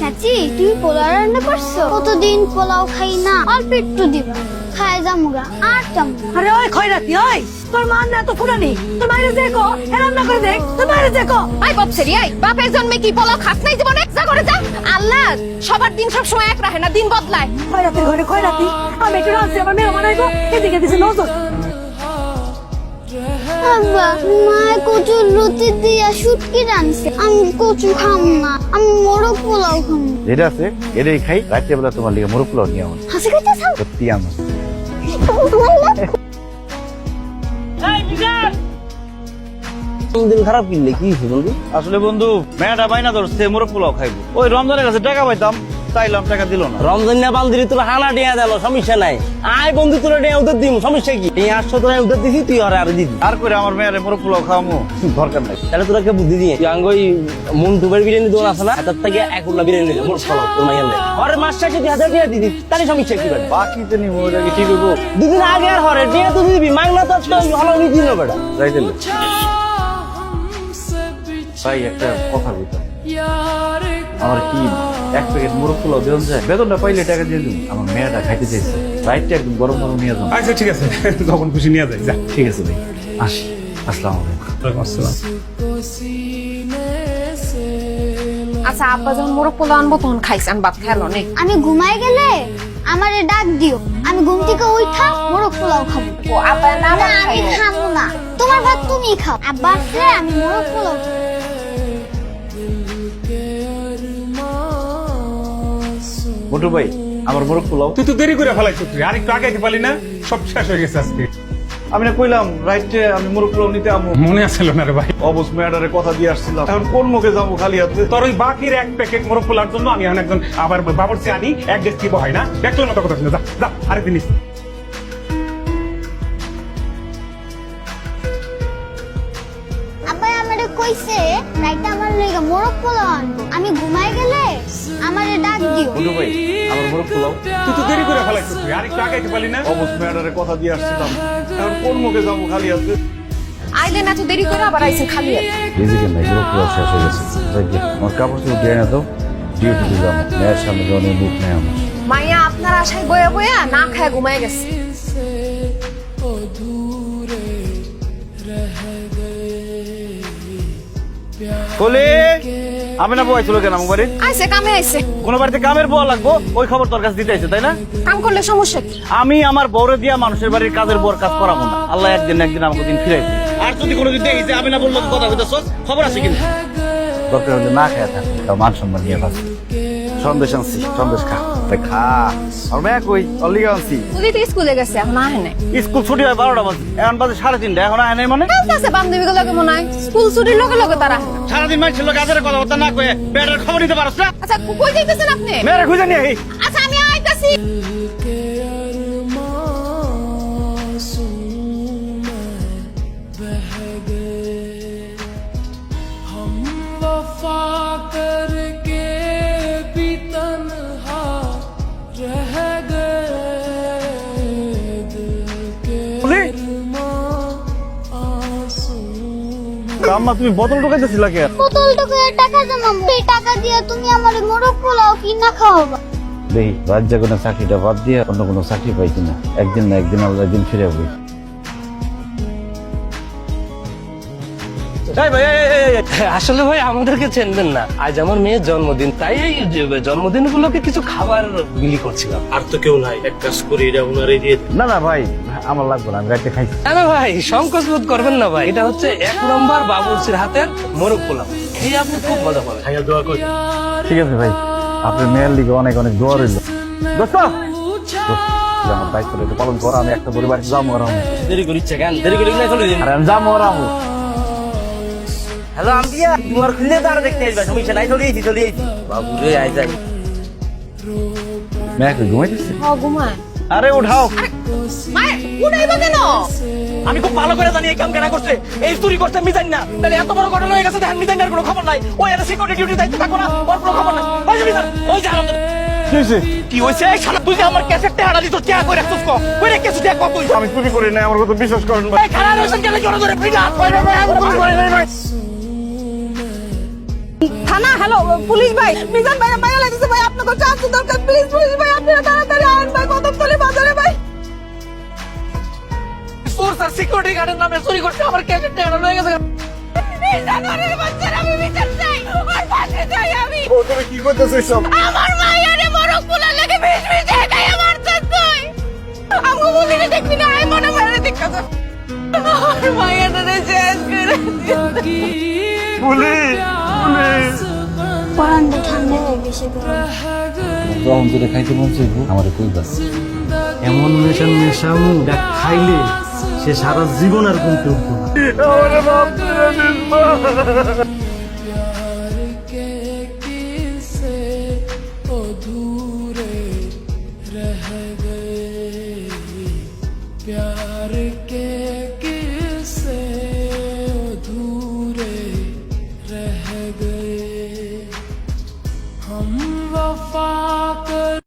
চাচি তুমি পোলাও রান্না করছ? কতদিন পোলাও খাই না অল্প একটু দিবা। জামুগা আর আরে ওই খয়রাতি ওই! তোর মান না তো ফুরানি তোর মায়ের দেখো রান্না করে দেখ তোর মায়ের দেখো আই বাপ সেরি আই! বাপের জন্মে কি পোলাও খাস নাই জীবনে? যা করে যা! আল্লাহ সবার দিন সব সময় এক রাখে না দিন বদলায়। খয়রাতির ঘরে খয়রাতি! আমি একটু রাঁধছি আমার মেয়ে মানাইবো এদিকে দিছে নজর। আব্বা কচুর লতি দিয়া শুটকি রানছে আমি কচু খাম না আমি মোরগ পোলাও খাম। যেটা আছে এটাই খাই রাত্রেবেলা তোমার লিগে মুরগ পোলাও নিয়ে আমার হাসি সত্যি আমার। দিন খারাপ কিনলে কি আসলে বন্ধু মেয়েটা বাইনা ধরছে মুরগ পোলাও খাইবো। ওই রমজানের কাছে টাকা পাইতাম। চাইলাম টাকা দিল না। রমজান না বান্দিরি তোর হানা ডিয়া দিল সমস্যা নাই। আয় বন্ধু তোর ডিয়া উদের দিম সমস্যা কি? এই আটশো তোরা উদের দিছি তুই আর আর দিবি। আর করে আমার মেয়ের মুরগ পোলাও খাওয়ামো দরকার নাই। তাহলে তোরা কে বুদ্ধি দিয়ে? তুই আঙ্গই মন টুবের বিরিয়ানি দোকান আছে না? তার থেকে এক উল্লা বিরিয়ানি নিলে মোট ফলো তোর মাইয়া লে আরে মাসটা যদি হাজার ডিয়া দিবি তাহলে সমস্যা কি বেটা বাকি তো নিবো ওটা কি ঠিক হইবো? দুদিন আগে আর হরে ডিয়া তো দিবি মাংনা তো হলো নি দিল বেটা যাই দিল। ভাই একটা কথা বলতাম। আমার কি এক প্যাকেট মুরগ পোলাও দেওয়া যায়? বেতনটা পাইলে টাকা দিয়ে দিন। আমার মেয়েটা খাইতে চাইছে। রাইটটা একদম গরম গরম নিয়ে যাব আচ্ছা ঠিক আছে। তখন খুশি নিয়ে যাই। যা। ঠিক আছে ভাই। আসি। আসসালামু আলাইকুম। আসসালাম। আচ্ছা আব্বা যখন মোরগ পোলাও আনব তখন খাইছেন ভাত খেলো নে আমি ঘুমাই গেলে আমারে ডাক দিও। আমি ঘুম থেকে উঠা মোরগ পোলাও খাব। ও আব্বা না না আমি খাব না। তোমার ভাত তুমি খাও। আব্বা আসলে আমি মোরগ পোলাও খাব। মোটু ভাই আমার মুরগ পোলাও। তুই তো দেরি করে ফেলাইছিস তুই আর একটু আগে পারলি না? সব শেষ হয়ে গেছে আজকে। আমি না কইলাম রাইটে আমি মুরগ পোলাও নিতে আমু। মনে আসছিল না রে ভাই। অবস মেয়াডারে কথা দিয়ে আসছিলাম। এখন কোন মুখে যাব খালি হাতে? তোর ওই বাকির এক প্যাকেট মোরগ পোলার জন্য আমি এখন একজন আবার বাবরচি আনি এক ডেস্কি বহাই না? দেখল না কথা ছিল যা যা আরেকদিন নিস আব্বা আমারে কইছে রাইতে আমার লেগে মোরগ পোলাও আনব। আমি ঘুমাই গেলে ডাক ভাই আমার মুরগ পোলাও। তুই তো দেরি করে ফেলাইছিস তুই আর একটু আগে আইতে পারলি না? অবস মেয়াডারে কথা দিয়ে আসছিলাম। এখন কোন মুখে যাব খালি হাতে আইলেন এত দেরি করে আবার আইছেন খালি। রিজিকে নাই মুরগ পোলাও শেষ হয়ে গেছে। যাই আমার কাপড় চোপড় দিয়ে না তো ডিউটি দিলাম মেয়ের সামনে এই মুখ নেই আমার। মাইয়া আপনার আশায় বয়ে বয়ে না খায় ঘুমায় গেছে। বলে আমি না বয়ছিল কেন আমার বাড়ি? আইছে কামে আইছে। কোন বাড়িতে কামের বউ লাগবো? ওই খবর তোর কাছে দিতে আইছে তাই না? কাম করলে সমস্যা কি? আমি আমার বউরে দিয়া মানুষের বাড়ির কাজের বউর কাজ করাবো না। আল্লাহ একদিন একদিন আমাকে দিন ফিরাই আর যদি কোনোদিন দেখি যে আমি না বলল কথা হইতেছ খবর আছে কিন্তু দরকার হলে না খেয়ে থাক তাও মান সম্মান নিয়ে বাঁচি সন্দেশ আনছি সন্দেশ খা। তাই খা। আর মেয়ে কই? অল্লিগা আনছি। যদি তো স্কুলে গেছে এখন আহে নাই। স্কুল ছুটি হয় বারোটা বাজে। এখন বাজে সাড়ে তিনটা এখন আয় নাই মানে? আছে বান্ধবী গুলোকে মনে হয়। স্কুল ছুটির লগে লগে তারা আহে। সারাদিন মানুষের লোক কাজের কথা বার্তা না কয়ে বেটার খবর নিতে পারস না? আচ্ছা কই যাইতেছেন আপনি? মেয়েরা খুঁজে নিয়ে আই। আচ্ছা আমি আইতাছি। वफा আম্মা তুমি বোতল ঢুকাইতেছিলা কে? বোতল টাকা টাকা জমাবো। এই টাকা দিয়ে তুমি আমার মোরগ পোলাও কিনা খাওয়াবা? দেখি রাজ্যে কোনো চাকরিটা বাদ দিয়ে অন্য কোনো চাকরি পাই কিনা একদিন না একদিন আল্লাহ একদিন ফিরে যাব আসলে ভাই আমাদেরকে চেনবেন না। আজ আমার মেয়ের জন্মদিন তাই এই জন্মদিন গুলোকে কিছু খাবার বিলি করছিলাম। আর তো কেউ নাই। এক কাজ করি এটা উনারে দিয়ে না না ভাই আমার লাগবে না আমি খাইছি না না ভাই সংকোচ বোধ করবেন না ভাই। এটা হচ্ছে এক নম্বর বাবুর্চির হাতের মোরগ পোলাও। এই আপনি খুব মজা পাবেন। খাইয়া দোয়া করি। ঠিক আছে ভাই আপনার মেয়ের লিগে অনেক অনেক দোয়া রইল। দোস্ত আমার দায়িত্ব পালন করা আমি একটা পরিবার যাব আর আমি দেরি করিচ্ছে কেন? দেরি করি না চলে আর আমি যাব আর হ্যালো আম্পিয়া তোমার তো আরও দেখতে আসবা সমস্যা নাই চলে এসেছি চলে এসেছি বাবু রে আই যাই মেয়ে কি ঘুমাইতেছে হ ঘুমায় আরে উঠাও মায়ের উঠাইবা কেন আমি খুব ভালো করে জানি এই কাম কেনা করছে এই চুরি করছে মিজান না তাহলে এত বড় ঘটনা হয়ে গেছে দেখেন মিজানের কোনো খবর নাই ওই একটা সিকিউরিটি ডিউটি দায়িত্ব থাকব না ওর কোনো খবর নাই ওই যে মিজান ওই যে কি হয়েছে শালা তুই আমার ক্যাসেটটা হারা দিত কে করে রাখছিস কো ওই রে কিছু দেখ তুই আমি চুরি করি না আমার কথা বিশ্বাস করেন ভাই খারাপ হয়েছেন জোরে জোরে ফিরা থানা হ্যালো পুলিশ ভাই মিজান ভাই মাইরা লাগছে ভাই আপনাকে চান্স দরকার প্লিজ পুলিশ ভাই আপনারা তাড়াতাড়ি আইন ভাই কদমতলি বাজারে ভাই। চোর স্যার সিকিউরিটি গার্ডের নামে চুরি করছে আমার ক্যাশের টাকা হয়ে গেছে। জানোয়ারের বাচ্চারা আমি বিচার চাই আমার পাশে চাই আমি। তুমি কি করতেছিস সব আমার মায়ের পরানটা ঠান্ডা হয়ে বেশি গরম যখন তোরে খাইতে মন চাইবো আমার কই বাস এমন নেশার নেশামু যা খাইলে সে সারা জীবন আর ঘুমতে উঠবো না আমারে মাফ করে দিস মা के किस्से अधूरे रह गए प्यार के